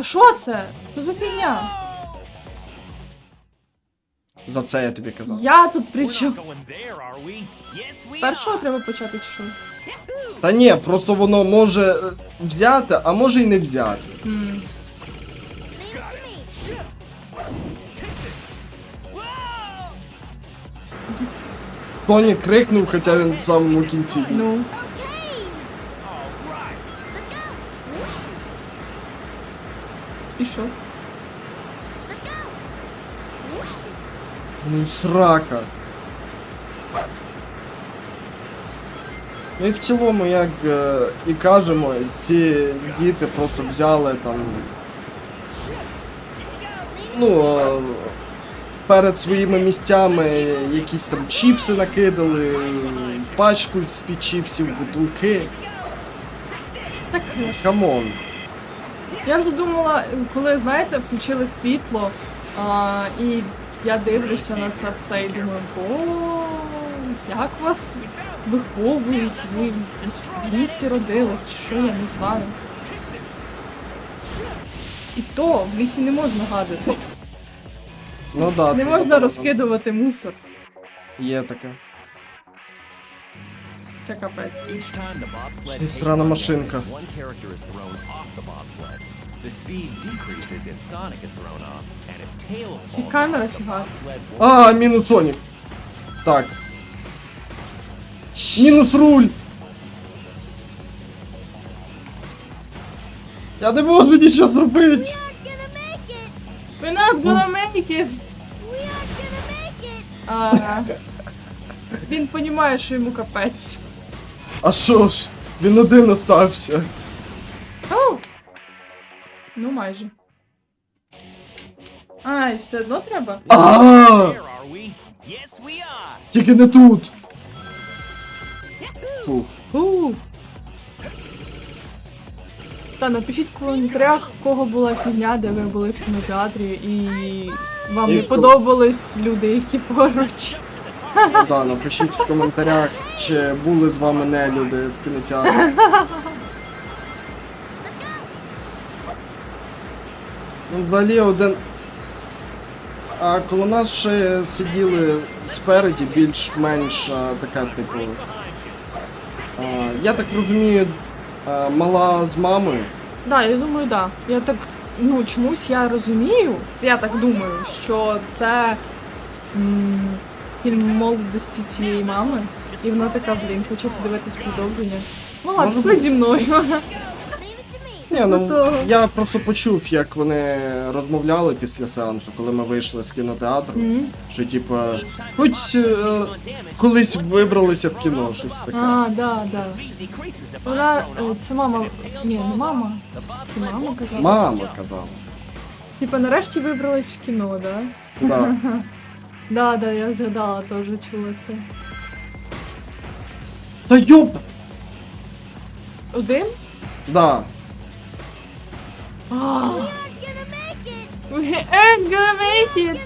Та що це? Що за фігня? За це я тобі казав. Я тут при чому? Першого треба почати чи що? Та ні, просто воно може е, взяти, а може й не взяти. М. Тоні крикнув, хоча він в самому кінці. Ну. І що? Ну, срака. Ну і в цілому, як е, і кажемо, ці діти просто взяли там. Ну, е, перед своїми місцями якісь там чіпси накидали, пачку з-під чіпсів, бутилки. Так, е, Камон. Я вже думала, коли, знаєте, включили світло, а, і я дивлюся на це все і думаю, о, як вас виховують, ви в лісі родились, чи що, я не знаю. І то в лісі не можна гадити. Ну да. Не це можна розкидувати мусор. Є таке. Це капець. Ще срана машинка. Чи камера фіга? А, мінус Сонік. Так. Мінус руль. Я не можу нічого зробити. We're not gonna make it! А, він розуміє, що йому капець. А що ж, він один остався. Оу! Ну, майже. А, і все одно треба? А, There are we? Yes, тільки не тут. Фух. Ух. Та напишіть в коментарях, в кого була фігня, де ви були в кінотеатрі, і вам І не хто- подобались люди, які поруч. Да, напишіть в коментарях, чи були з вами не люди в кінотеатрі. Ну, взагалі один. А коло нас ще сиділи спереді більш-менш така, типу. А, я так розумію, а, мала з мамою. Да, я думаю, да. Я так, ну чомусь я розумію, я так думаю, що це м, фільм молодості цієї мами. І вона така, блін, хоче подивитись продовження. Ну ладно, Може зі мною. Ні, ну Готово. я просто почув, як вони розмовляли після сеансу, коли ми вийшли з кінотеатру. Мгм. Що типа, хоч е, колись вибралися в кіно, щось таке. А, да, да. Вона, е, це мама, ні, не мама. Це мама казала. Мама казала. Типа нарешті вибрались в кіно, да? Да. Да, да, я згадала, теж чула це. Та йоп! Один? Да. А. We ain't gonna make it!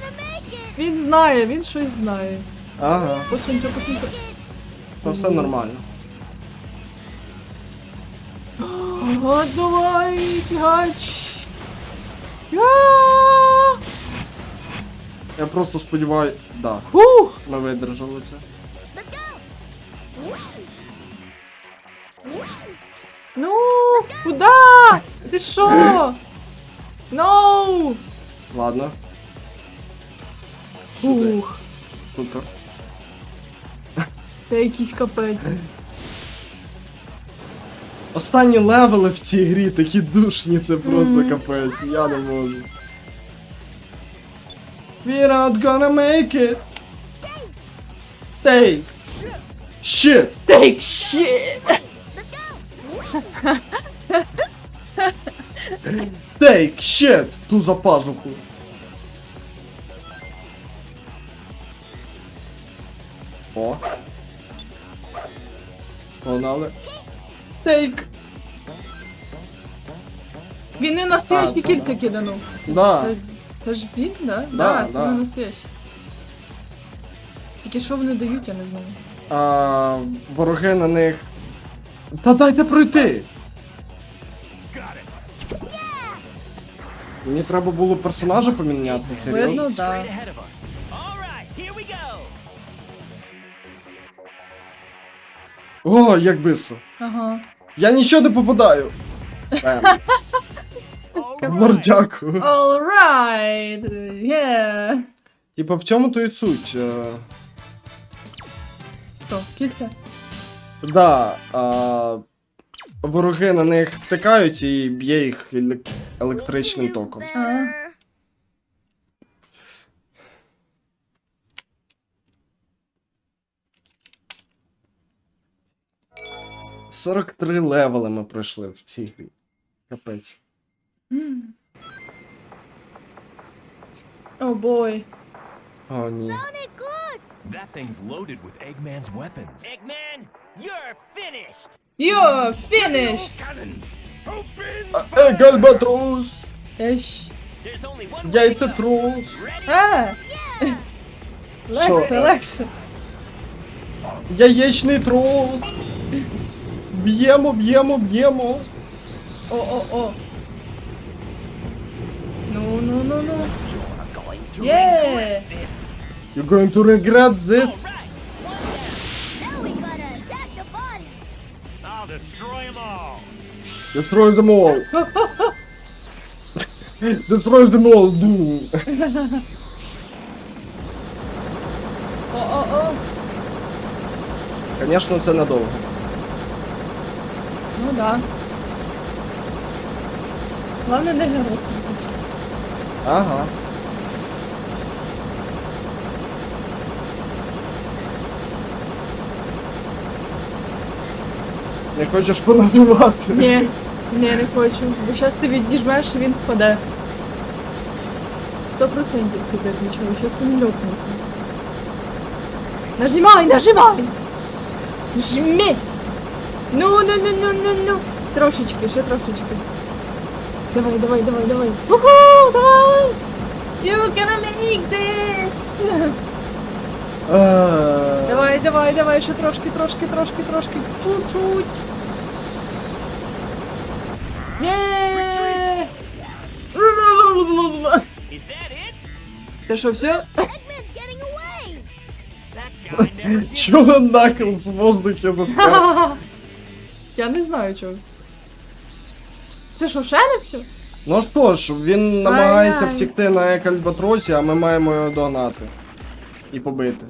Він знає, він щось знає. Ага. Посунься, посунься. Та все нормально. Ага, давай, фігач. Я! Я просто сподіваюся. Да, Ух! ми видержали це. Ну, куда? Ти що? No! Ладно. Сюди. Ух, Супер. це якийсь капець. Останні левели в цій грі такі душні, це просто Мгм. капець. Я не можу. We're not gonna make it. Take. Shit. Take shit! Take shit. Ту за пазуху. О. Погнали. Take. Він не настоящі А, кільця киданув. Да. Це, це ж він, да? Да, це да. не настоящі. Тільки що вони дають, я не знаю. А, вороги на них. Та дайте пройти! Мені треба було персонажа поміняти, серйозно? Видно, да. ahead of us. All right, here we go. О, як бистро. Ага. Я нічого не попадаю. Ем, В right. мордяку. Alright, yeah. Типа в цьому то і суть. е, Що, кільця? Да, а, вороги на них стикаються і б'є їх елек- електричним током. А. 43 левели ми пройшли в цій грі. Капець. Mm. Oh boy. Oh nie. That thing's loaded with Eggman's weapons. Eggman, you're finished. You're finished. Ej, Galbatrus! Eś. Jajcetrus! A! Lekko, lekko. Jajeczny trus! Bjemo, bjemo, bjemo! O, o, o! You're going to regret this! Now we gotta attack the body. I'll destroy them all. Destroy them all! Destroy them all, Doom! О, о, о. Звісно, це надовго. Ну да. Главне не герой. Ага. Не хочеш понаживати? Ні, ні, не хочу. Бо зараз ти відіжмеш і він впаде. Сто процентів піде нічого, щас він льопне. Нажимай, нажимай! Жми! Ну, ну, ну, ну, ну, ну. Трошечки, ще трошечки. Давай, давай, давай, давай. Уху, давай! You gonna make this! Е, Давай, давай, давай, ще трошки, трошки, трошки, трошки. Чуть-чуть. Це що, все? Чого накл з воздуху застряв? Я не знаю чого. Це що, ще не все? Ну що ж, він намагається втікти на екальбатросі, а ми маємо його догнати. І побити.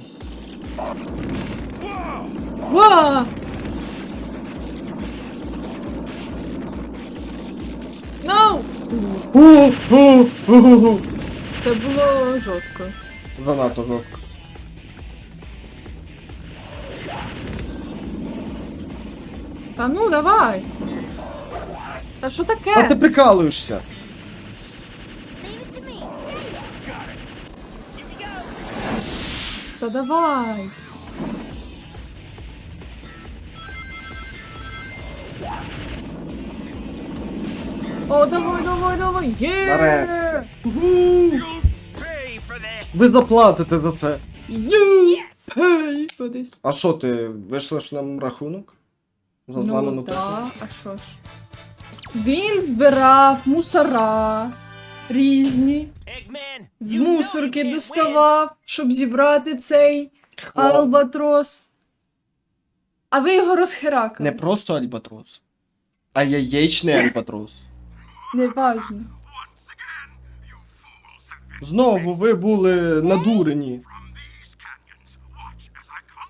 Ва! No! У-у-у-у. Це було жорстко. Занадто жорстко. Та ну, давай! Та що таке? А ти прикалуєшся? Та давай! О, давай, давай, давай! Є! This. Ви заплатите за це. Кудись. А що ти вийшлеш нам рахунок? За зламану Ну, да, а що ж? Він збирав мусора різні, з мусорки доставав, щоб зібрати цей Хлоп. албатрос. А ви його розхеракали. Не просто альбатрос, а яєчний альбатрос. Неважно. Знову ви були надурені.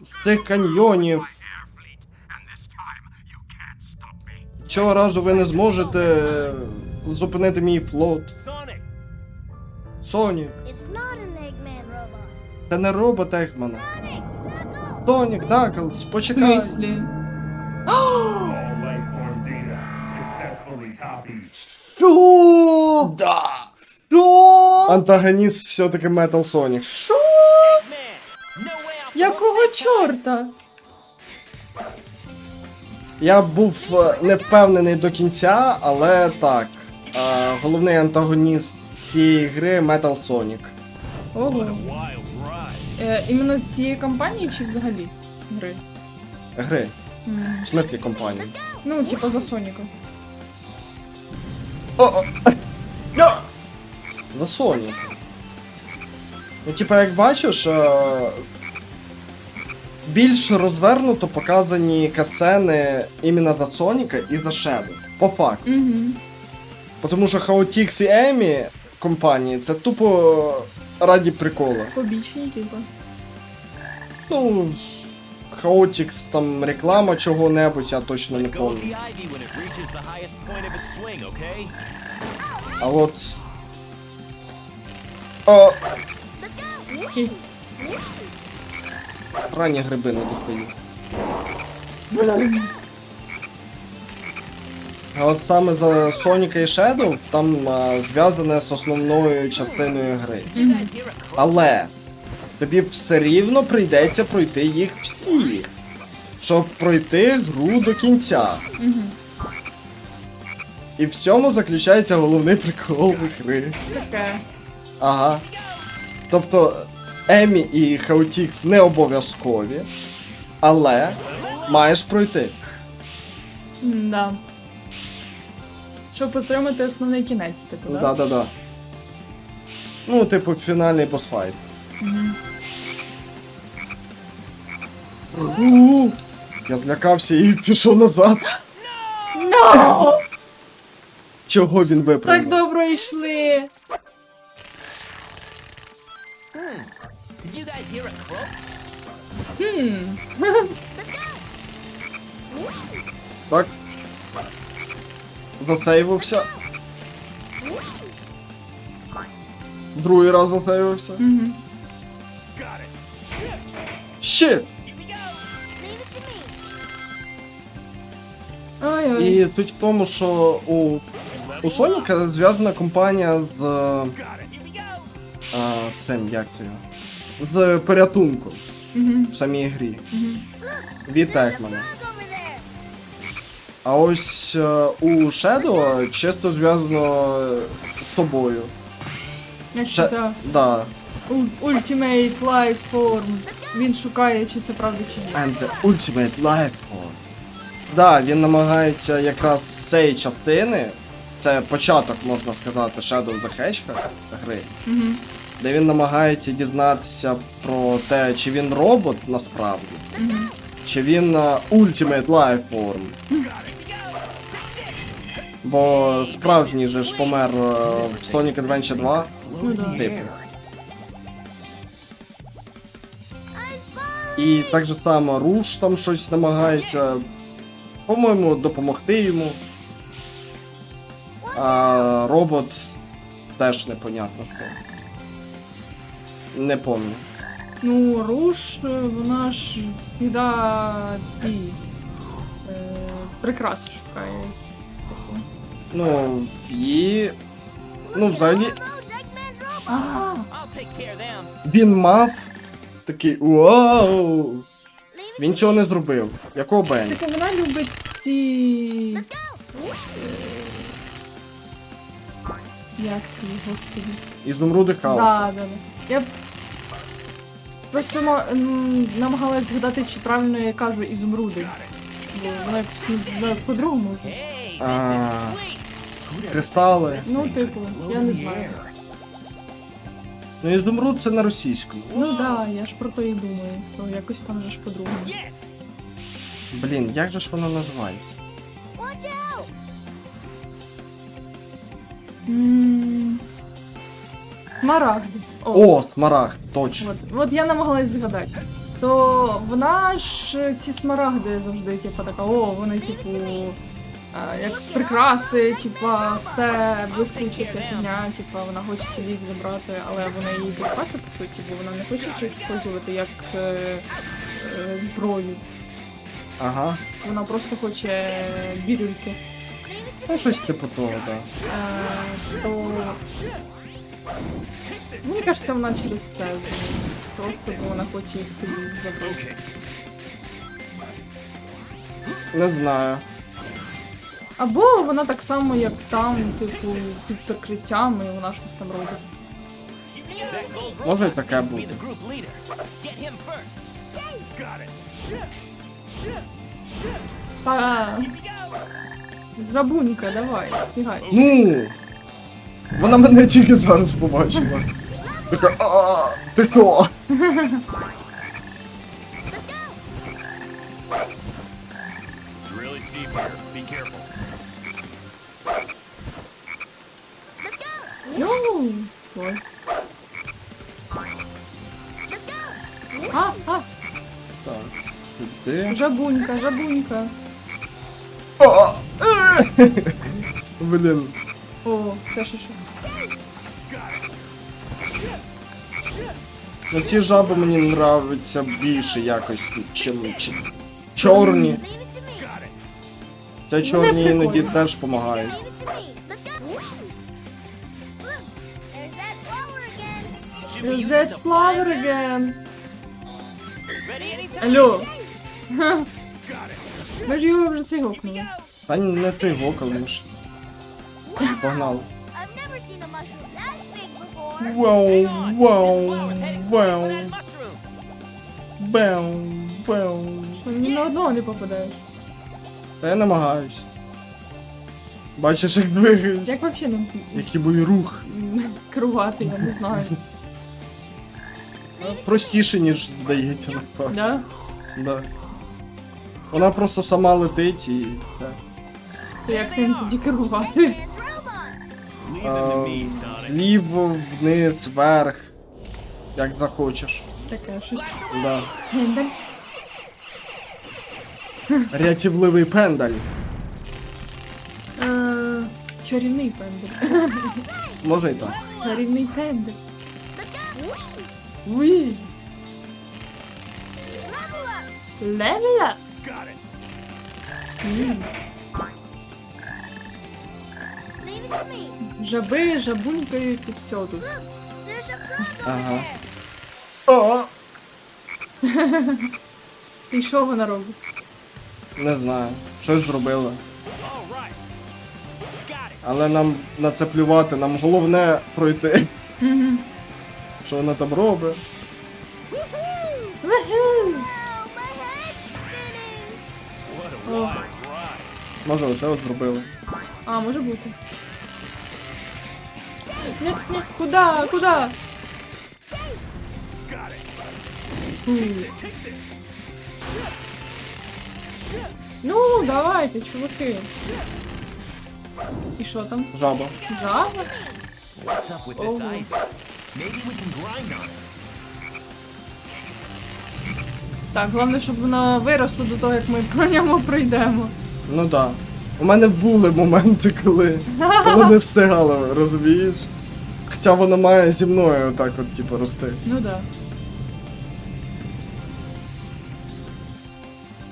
З цих каньйонів. Цього разу ви не зможете зупинити мій флот. Sonic, Сонік, It's not an Eggman robot. це не робот. Sonic, Knuckles. Сонік, Наклз, В почекай. смислі? Successfully copied. Що? Да! Що? Антагоніст все-таки Метал Сонік. Що? Якого чорта? Я був е, не впевнений до кінця, але так. Е, Головний антагоніст цієї гри Metal Sonic. Ого. Е, іменно цієї компанії чи взагалі гри? Гри. В смислі компанії. Ну, типа за Соніка. О, о. Я! За Sony. Ну, типа, як бачиш, е, більш розвернуто показані касцени іменно за Соніка і за Shadow. По факту. Угу. Тому що Хаотікс і Емі компанії це тупо раді прикола. Побічні, типу. Ну, Хаотікс там реклама чого-небудь, я точно не пам'ятаю. А от. О, ранні гриби не достаю. А от саме за Соніка і Shadow там зв'язане з основною частиною гри. Але тобі все рівно прийдеться пройти їх всі. Щоб пройти гру до кінця. І в цьому заключається головний прикол гри. Ага. Тобто Емі і Хаутікс не обов'язкові, але маєш пройти. Да. Щоб отримати основний кінець, типу, да? Да-да-да. Ну, типу, фінальний босфайт. Я злякався і пішов назад. No! Чого він Так виправив? добре йшли. Did you guys hear a croak? Хм. Так. Засейвився. Другий раз засейвився. Мгм. Щит! Ой-ой. І суть в тому, що у, у Соніка зв'язана компанія з. А, цим як це? З порятунком Мгм. в самій грі. Мгм. Від Екмана. А ось е, у Shadow чисто зв'язано з собою. Як Ша- Да. Ultimate Life Form. Він шукає, чи це правда, чи ні. And the Ultimate Life Form. Да, він намагається якраз з цієї частини. Це початок, можна сказати, Shadow the Hedgehog гри. Мгм. де він намагається дізнатися про те, чи він робот насправді, Мгм. чи він а, Ultimate Life Form. Бо справжній же ж помер а, в Sonic Adventure 2. Ну да. Типу. І так же само Руш там щось намагається, по-моєму, допомогти йому. А робот теж непонятно що. Не пам'ятаю. Ну, Руш, е, вона ж завжди ті е, прикраси шукає. Ну, і. Ну, взагалі, він мав такий вау. Він цього не зробив. Якого Бен? так вона любить ці. Як це, господи? Ізумруди хаос. Да, да, да. Я просто м, намагалась згадати, чи правильно я кажу ізумруди. Бо воно якось по-другому. А. Кристали. Ну, типу, я не знаю. Ну, ізумруд це на російському. Ну да, я ж про то і думаю. То якось там же ж по-другому. Блін, як же ж воно називається? М, Смарагди. О, смарагд, точно. От, от я намагалась згадати. То вона ж ці смарагди завжди, типу, така, о, вони, типу, як прикраси, типа, все блискуче, вся фігня, типа, вона хоче собі їх забрати, але вона її віддати, по суті, бо вона не хоче їх використовувати як е, е, зброю. Ага. Вона просто хоче бірюльки. Ну, щось типу того, так. Да. Е, то... Мені кажеться, вона через це просто бо вона хоче їх собі забрати. Не знаю. Або вона так само, як там, типу, під прикриттям, і вона щось там робить. Може і таке бути. Та... Жабунька, давай, фігай. Ну! Вона мене тільки зараз побачила. Така, а, ти хто? ой. А, а, Так, сюди. жабунька, жабунька. А! Блін. О, це що що? Ну ті жаби мені нравляться більше якось, чим чи- чорні. Та чорні іноді теж допомагають. That flower again. Алло. Ха. Ми ж його вже цей гокнули. Та ні, не цей вокал, ми ж. Погнали. Вау, вау, вау, бау, бау. Ні на одного не попадаєш. Та я намагаюсь. Бачиш, як двигаюсь. Як взагалі нам Який мій рух. керувати, я не знаю. Простіше, ніж здається, насправді. Да? Да. Вона просто сама летить і. Так. То як ним тоді керувати? Sonic. Вліво, вниз, вверх. Як захочеш. Таке щось. Да. Гендель. Рятівливий пендаль. Е, Чарівний пендель. Може і так. Чарівний пендель. Уі. Левеля. Leave it. Жаби, жабуньки, тут все тут. Ага. О! І що вона робить? Не знаю. Щось зробила. Але нам на це плювати, нам головне пройти. Що вона там робить? Виху! Oh, my head's spinning. What a Oh. wild ride. Може оце от зробили. А, може бути. Ні, ні, куда, куда? Фу. Ну, давайте, чуваки. І що там? Жаба. Жаба? What's up with this Oh. ivy? Maybe we can grind on it. Так, головне, щоб воно виросло до того, як ми про ньому пройдемо. Ну да. У мене були моменти, коли воно не встигало, розумієш? Хоча воно має зі мною отак от, типу, рости. Ну да.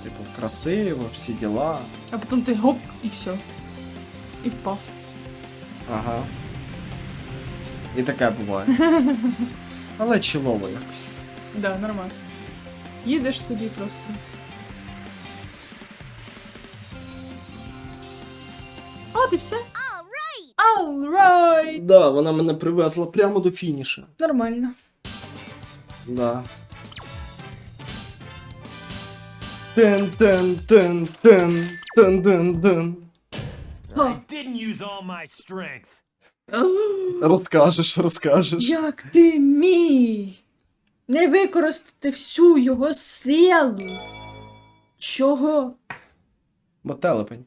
Типу, красиво, всі діла. А потім ти гоп і все. І впав. Ага. І таке буває. Але чилово якось. Да, нормас. Їдеш собі просто. От і все. All right. Alright. Да, вона мене привезла прямо до фініша. Нормально. Да. Тен тен тен тен тен тен тен Ха. I didn't use all my strength. Розкажеш, розкажеш. Як ти міг не використати всю його силу? Чого? Бо телепень.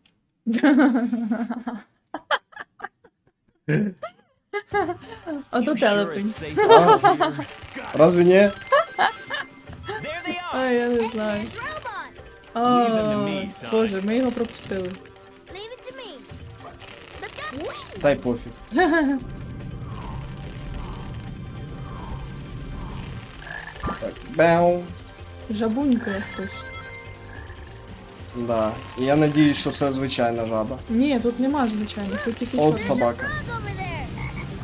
А то You sure телепень. Разве ні? А, я не знаю. А. Боже, ми його пропустили. Дай пофіг. Так, беу. Жабунька хтось. Да. І я надіюсь, що це звичайна жаба. Ні, тут нема звичайних, тут тільки От чорні. собака.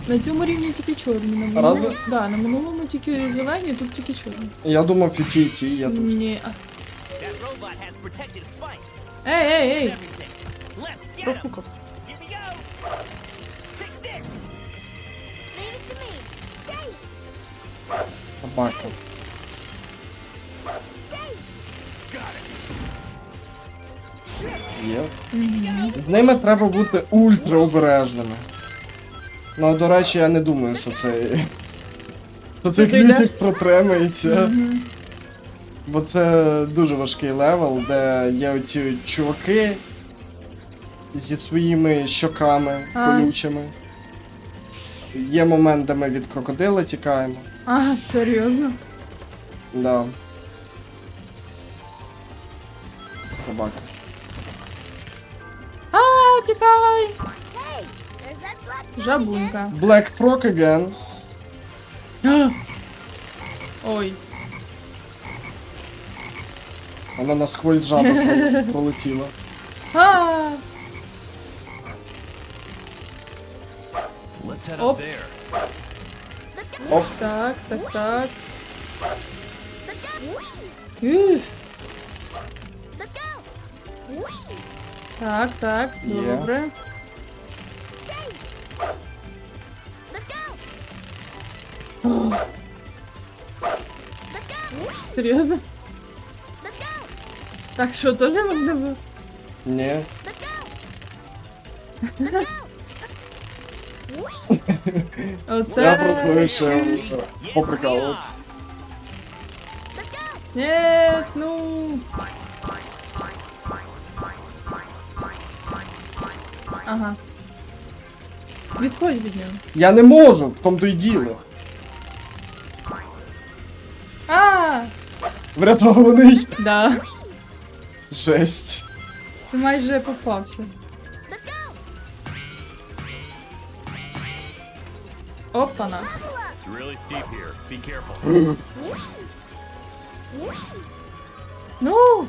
На цьому рівні тільки чорні. На минулому, да, на минулому тільки зелені, тут тільки чорні. Я думав і ті, і ті, я тут. Ні. а- That robot has protective spikes. Ей, ей, ей! Everything. Let's get him. Профукав. Собака. Є. З ними треба бути ультра обережними. Ну, до речі, я не думаю, що це. Що цей Це ключик протримається. Бо це дуже важкий левел, де є оці чуваки зі своїми щоками колючими. Є момент, де ми від крокодила тікаємо. А, серйозно? Да. Собака. А, тікай! Hey, there's that black Жабунька. Black Frog again. А! Ой. Вона насквозь жаба прол- пролетіла. А! Let's head Оп. Up there. Оп, Так, так, так. Let's go. Whee! Уф. Let's go. Whee! Так, так, Є. добре. Let's go. О, Let's go. Whee! серйозно? Let's go. Так, що, теж можливо? ні. Оце. Я поприкалував. Let's go. Нет, ну. Ага. Відходь від нього. Я не можу, в тому то й діло. А, Врятований. да. Жесть. Ти майже попався. Steep here. Be careful. Ну,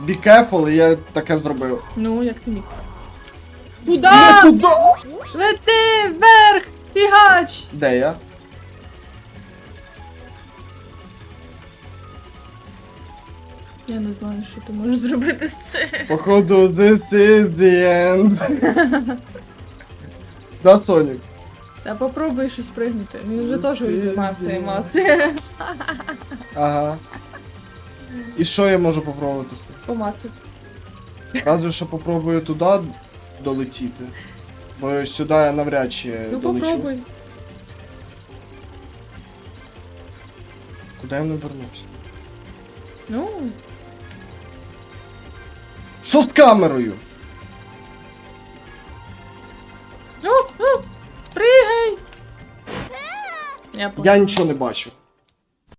Be careful, я таке зробив. ну, як ти міг. Куда? туди! Лети вверх! Фігач! Де я? Я не знаю, що ти можеш зробити з цим. Походу, this is the end. Да, Сонік? Та попробуй щось пригнути. Він вже теж Ти відмацає мацає. Ага. І що я можу попробувати? Помацати. Разве що попробую туди долетіти. Бо сюди я навряд чи Ну долечу. попробуй. Куди я не вернувся? Ну, Що з камерою? Я, Я нічого не бачу.